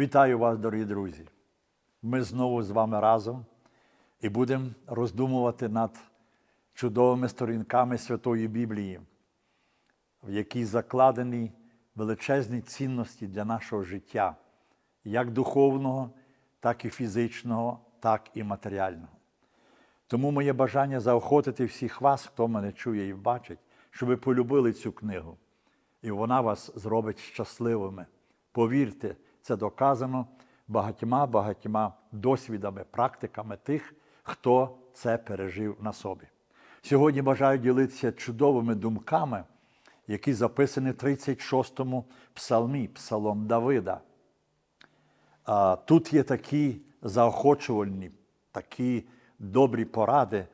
Вітаю вас, дорогі друзі! Ми знову з вами разом і будемо роздумувати над чудовими сторінками Святої Біблії, в якій закладені величезні цінності для нашого життя, як духовного, так і фізичного, так і матеріального. Тому моє бажання заохотити всіх вас, хто мене чує і бачить, щоб ви полюбили цю книгу, і вона вас зробить щасливими. Повірте, це доказано багатьма багатьма досвідами, практиками тих, хто це пережив на собі. Сьогодні бажаю ділитися чудовими думками, які записані в 36-му псалмі, псалом Давида. Тут є такі заохочувальні, такі добрі поради.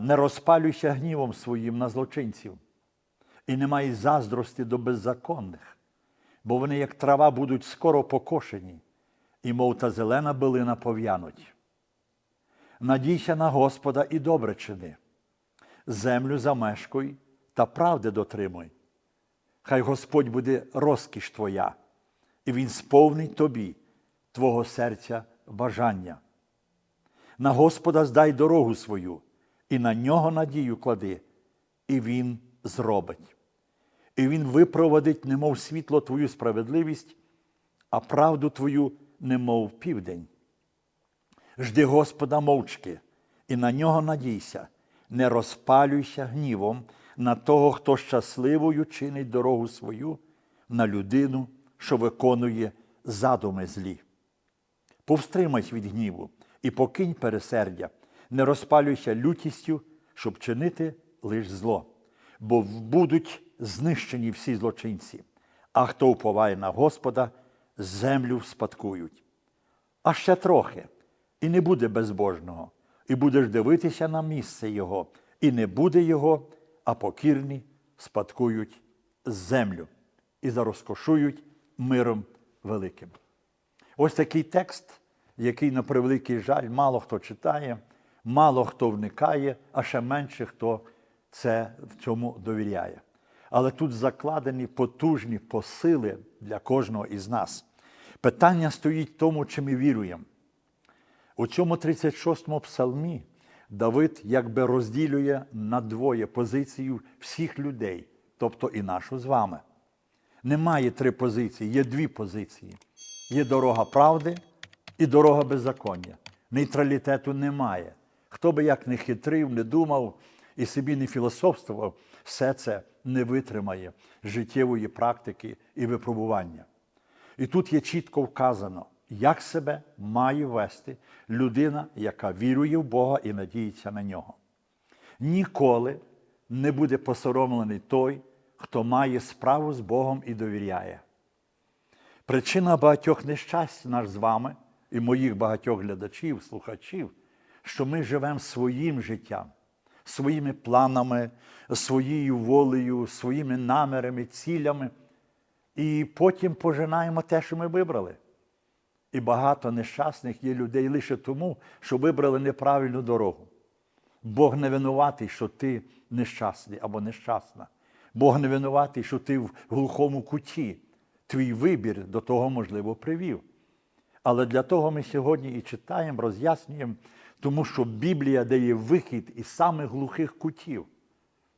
Не розпалюйся гнівом своїм на злочинців і не май заздрості до беззаконних, бо вони, як трава, будуть скоро покошені, і мов та зелена билина пов'януть. Надійся на Господа і добре чини, землю замешкуй та правди дотримуй. Хай Господь буде розкіш твоя, і Він сповнить тобі, твого серця бажання. На Господа здай дорогу свою, і на нього надію клади, і Він зробить. І Він випроводить, немов світло твою справедливість, а правду твою, немов південь. Жди Господа мовчки, і на нього надійся, не розпалюйся гнівом на того, хто щасливою чинить дорогу свою, на людину, що виконує задуми злі. Повстримайся від гніву і покинь пересердя, не розпалюйся лютістю, щоб чинити лиш зло, бо будуть знищені всі злочинці, а хто уповає на Господа, землю спадкують. А ще трохи, і не буде безбожного, і будеш дивитися на місце Його, і не буде Його, а покірні спадкують землю і зарозкошують миром великим. Ось такий текст, який, на превеликий жаль, мало хто читає, мало хто вникає, а ще менше хто це в цьому довіряє. Але тут закладені потужні посили для кожного із нас. Питання стоїть в тому, чи ми віруємо. У цьому 36-му псалмі Давид якби розділює на двоє позицію всіх людей, тобто і нашу з вами. Немає три позиції, є дві позиції. Є дорога правди і дорога беззаконня. Нейтралітету немає. Хто би як не хитрив, не думав і собі не філософствував, все це не витримає життєвої практики і випробування. І тут є чітко вказано, як себе має вести людина, яка вірує в Бога і надіється на нього. Ніколи не буде посоромлений той, хто має справу з Богом і довіряє. Причина багатьох нещасть наш з вами і моїх багатьох глядачів, слухачів, що ми живемо своїм життям, своїми планами, своєю волею, своїми намірами, цілями, і потім пожинаємо те, що ми вибрали. І багато нещасних є людей лише тому, що вибрали неправильну дорогу. Бог не винуватий, що ти нещасний або нещасна. Бог не винуватий, що ти в глухому куті. Твій вибір до того, можливо, привів. Але для того ми сьогодні і читаємо, роз'яснюємо, тому що Біблія дає вихід із самих глухих кутів.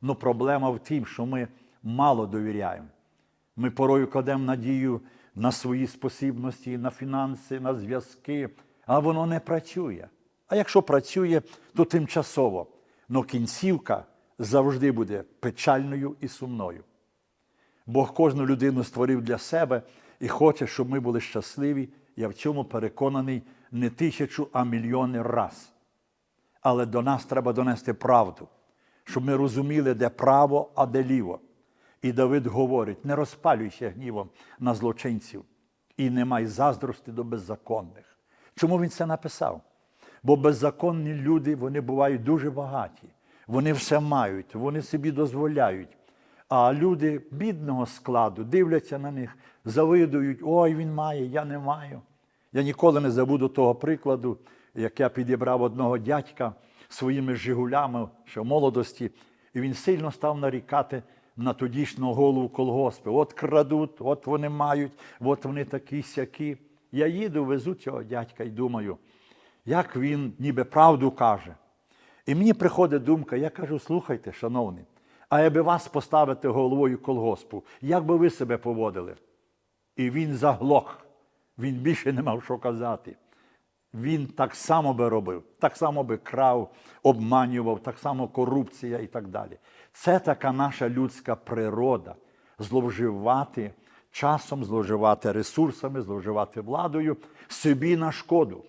Ну проблема в тім, що ми мало довіряємо. Ми порою кладемо надію на свої спосібності, на фінанси, на зв'язки, а воно не працює. А якщо працює, то тимчасово. Но кінцівка завжди буде печальною і сумною. Бог кожну людину створив для себе і хоче, щоб ми були щасливі. Я в цьому переконаний не тисячу, а мільйони раз. Але до нас треба донести правду, щоб ми розуміли, де право, а де ліво. І Давид говорить: не розпалюйся гнівом на злочинців і не май заздрости до беззаконних. Чому він це написав? Бо беззаконні люди вони бувають дуже багаті, вони все мають, вони собі дозволяють. А люди бідного складу дивляться на них, завидують, ой, він має, я не маю. Я ніколи не забуду того прикладу, як я підібрав одного дядька своїми жигулями ще в молодості, і він сильно став нарікати на тодішнього голову колгоспи. От крадуть, от вони мають, от вони такі сякі. Я їду, везу цього дядька і думаю, як він ніби правду каже. І мені приходить думка, я кажу, слухайте, шановний, а якби вас поставити головою колгоспу, як би ви себе поводили? І він заглох, він більше не мав що казати. Він так само би робив, так само би крав, обманював, так само корупція і так далі. Це така наша людська природа зловживати часом, зловживати ресурсами, зловживати владою собі на шкоду.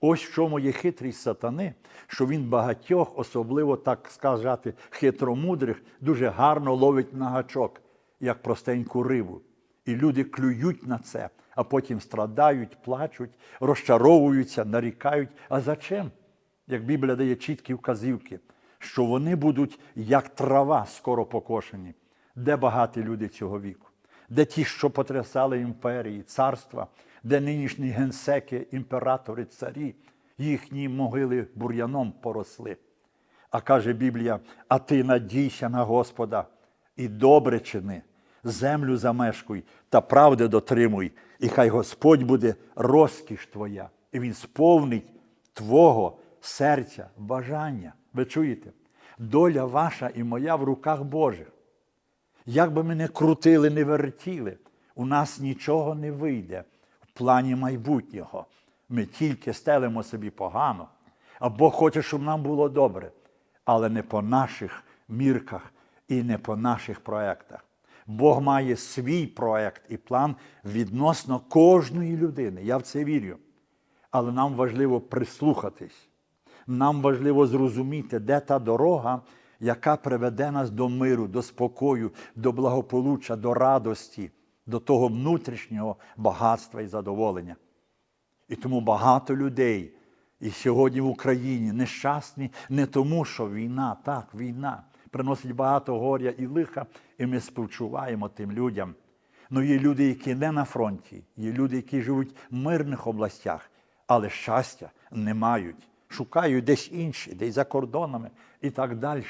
Ось в чому є хитрість сатани, що він багатьох, особливо так сказати, хитромудрих, дуже гарно ловить на гачок, як простеньку рибу. І люди клюють на це, а потім страдають, плачуть, розчаровуються, нарікають. А за чим? Як Біблія дає чіткі вказівки, що вони будуть як трава скоро покошені, де багаті люди цього віку, де ті, що потрясали імперії, царства, де нинішні генсеки, імператори, царі, їхні могили бур'яном поросли. А каже Біблія: а ти надійся на Господа і добре чини, землю замешкуй та правди дотримуй, і хай Господь буде розкіш твоя, і Він сповнить твого серця, бажання. Ви чуєте? Доля ваша і моя в руках Божих. Як би ми не крутили, не вертіли, у нас нічого не вийде в плані майбутнього. Ми тільки стелимо собі погано, а Бог хоче, щоб нам було добре, але не по наших мірках і не по наших проектах. Бог має свій проект і план відносно кожної людини. Я в це вірю. Але нам важливо прислухатись. Нам важливо зрозуміти, де та дорога, яка приведе нас до миру, до спокою, до благополуччя, до радості, до того внутрішнього багатства і задоволення. І тому багато людей і сьогодні в Україні нещасні не тому, що війна, так, війна приносить багато горя і лиха, і ми співчуваємо тим людям. Ну є люди, які не на фронті, є люди, які живуть в мирних областях, але щастя не мають. Шукають десь інші, десь за кордонами і так далі.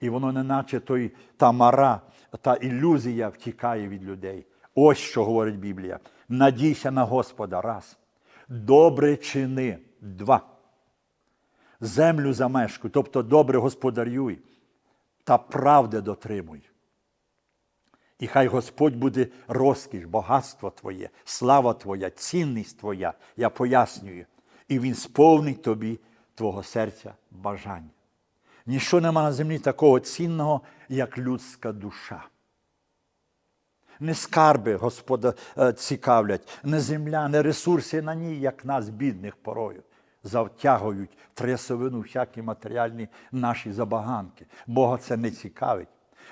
І воно неначе той та мара, та ілюзія втікає від людей. Ось що говорить Біблія. Надійся на Господа раз. Добре чини два. Землю замешкуй, тобто добре господарюй та правди дотримуй. І хай Господь буде розкіш, багатство Твоє, слава Твоя, цінність Твоя, я пояснюю, і Він сповнить тобі Твого серця бажання. Ніщо нема на землі такого цінного, як людська душа. Не скарби Господа е, цікавлять, не земля, не ресурси на ній, як нас, бідних порою, завтягують трясовину всякі матеріальні наші забаганки. Бога це не цікавить.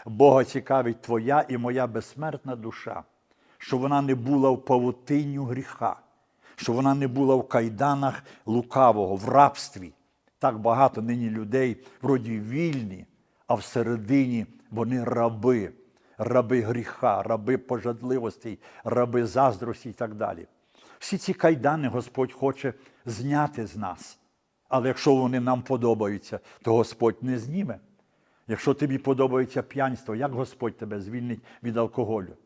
Бога цікавить твоя і моя безсмертна душа, щоб вона не була в павутинню гріха, щоб вона не була в кайданах лукавого, в рабстві. Так багато нині людей вроді вільні, а всередині вони раби, раби гріха, раби пожадливостей, раби заздрості і так далі. Всі ці кайдани Господь хоче зняти з нас. Але якщо вони нам подобаються, то Господь не зніме. Якщо тобі подобається п'янство, як Господь тебе звільнить від алкоголю?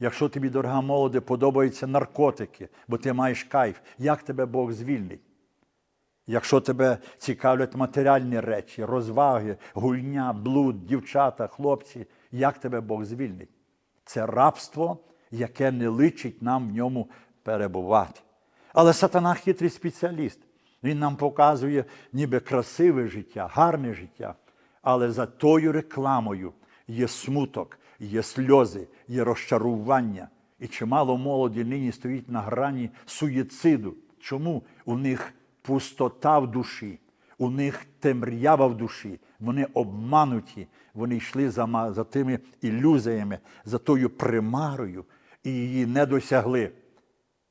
Якщо тобі, дорога молоде, подобаються наркотики, бо ти маєш кайф, як тебе Бог звільнить? Якщо тебе цікавлять матеріальні речі, розваги, гульня, блуд, дівчата, хлопці, як тебе Бог звільнить? Це рабство, яке не личить нам в ньому перебувати. Але сатана хитрий спеціаліст. Він нам показує ніби красиве життя, гарне життя. Але за тою рекламою є смуток, є сльози, є розчарування. І чимало молоді нині стоїть на грані суїциду. Чому у них пустота в душі, у них темрява в душі, вони обмануті, вони йшли за, за тими ілюзіями, за тою примарою і її не досягли.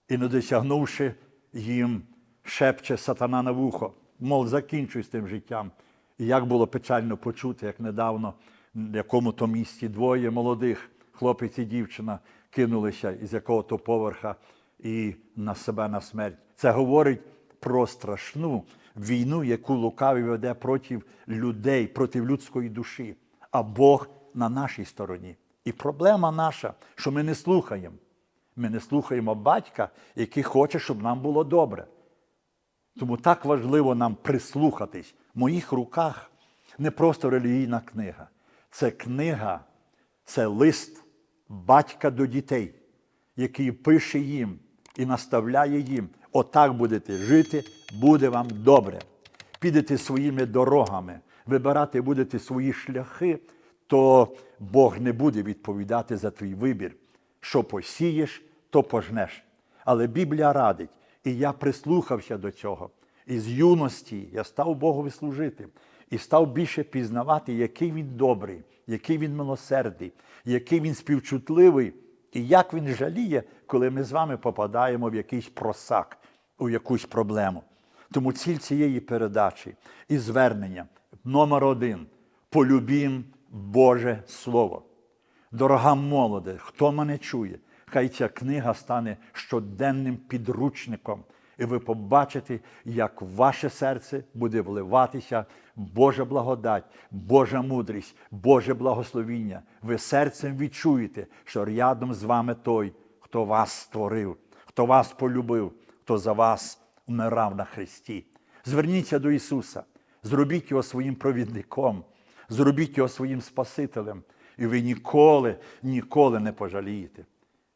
І не досягнувши їм, шепче сатана на вухо, мов закінчуй з тим життям. І як було печально почути, як недавно в якому-то місті двоє молодих хлопець і дівчина кинулися із якого-то поверха і на себе на смерть. Це говорить про страшну війну, яку лукавий веде проти людей, проти людської душі, а Бог на нашій стороні. І проблема наша, що ми не слухаємо. Ми не слухаємо батька, який хоче, щоб нам було добре. Тому так важливо нам прислухатись. В моїх руках не просто релігійна книга. Це книга, це лист батька до дітей, який пише їм і наставляє їм. Отак будете жити, буде вам добре. Підете своїми дорогами, вибирати будете свої шляхи, то Бог не буде відповідати за твій вибір. Що посієш, то пожнеш. Але Біблія радить, і я прислухався до цього. І з юності я став Богові служити і став більше пізнавати, який він добрий, який він милосердний, який він співчутливий, і як він жаліє, коли ми з вами попадаємо в якийсь просак, у якусь проблему. Тому ціль цієї передачі і звернення номер один полюбім Боже Слово. Дорога молоде, хто мене чує, хай ця книга стане щоденним підручником, і ви побачите, як ваше серце буде вливатися Божа благодать, Божа мудрість, Боже благословіння. Ви серцем відчуєте, що рядом з вами той, хто вас створив, хто вас полюбив, хто за вас умирав на Христі. Зверніться до Ісуса, зробіть його своїм провідником, зробіть його своїм Спасителем, і ви ніколи, ніколи не пожалієте.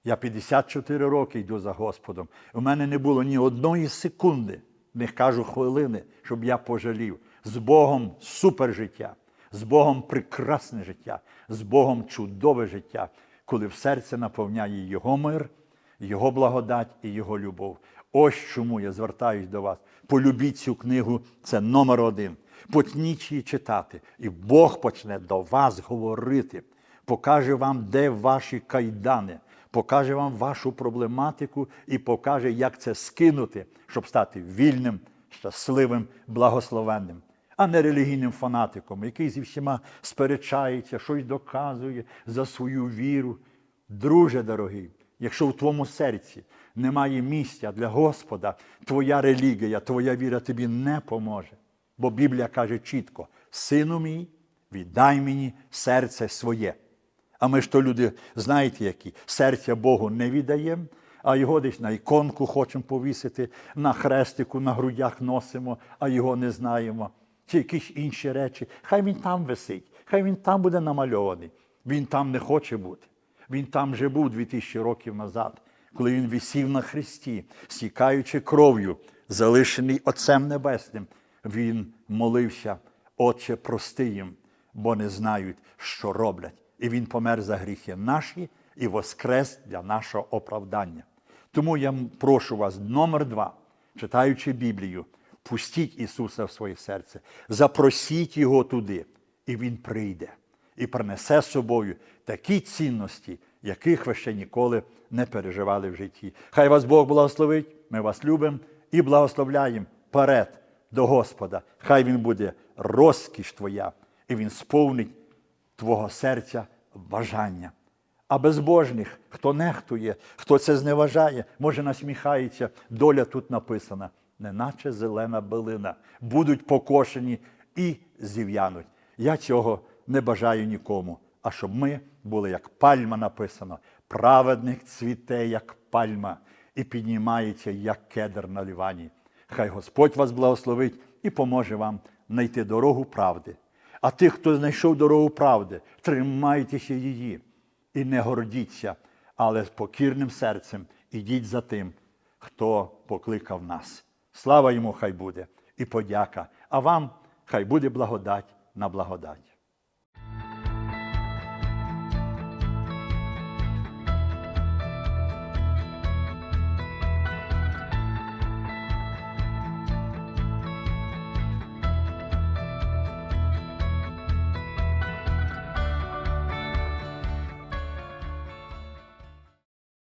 Я 54 роки йду за Господом. У мене не було ні одної секунди, не кажу хвилини, щоб я пожалів. З Богом супер життя, з Богом прекрасне життя, з Богом чудове життя, коли в серце наповняє Його мир, Його благодать і Його любов. Ось чому я звертаюсь до вас. Полюбіть цю книгу, це номер один. Почніть її читати, і Бог почне до вас говорити, покаже вам, де ваші кайдани, покаже вам вашу проблематику і покаже, як це скинути, щоб стати вільним, щасливим, благословенним, а не релігійним фанатиком, який зі всіма сперечається, щось доказує за свою віру. Друже дорогий, якщо в твоєму серці немає місця для Господа, твоя релігія, твоя віра тобі не поможе. Бо Біблія каже чітко: Сину мій, віддай мені серце своє. А ми ж то люди, знаєте, які серця Богу не віддаємо, а його десь на іконку хочемо повісити, на хрестику, на грудях носимо, а його не знаємо. Чи якісь інші речі. Хай він там висить, хай він там буде намальований. Він там не хоче бути. Він там вже був 2000 років назад, коли він висів на хресті, стікаючи кров'ю, залишений Отцем Небесним. Він молився, Отче, прости їм, бо не знають, що роблять. І Він помер за гріхи наші і воскрес для нашого оправдання. Тому я прошу вас, номер два, читаючи Біблію, пустіть Ісуса в своє серце, запросіть Його туди, і Він прийде і принесе з собою такі цінності, яких ви ще ніколи не переживали в житті. Хай вас Бог благословить, ми вас любимо і благословляємо перед до Господа. Хай Він буде розкіш твоя, і Він сповнить твого серця бажання. А безбожних, хто нехтує, хто це зневажає, може насміхається, доля тут написана, неначе зелена билина, будуть покошені і зів'януть. Я цього не бажаю нікому, а щоб ми були, як пальма написано, праведник цвіте, як пальма, і піднімається, як кедр на лівані. Хай Господь вас благословить і поможе вам знайти дорогу правди. А тих, хто знайшов дорогу правди, тримайтеся її і не гордіться, але з покірним серцем ідіть за тим, хто покликав нас. Слава йому хай буде і подяка, а вам хай буде благодать на благодать.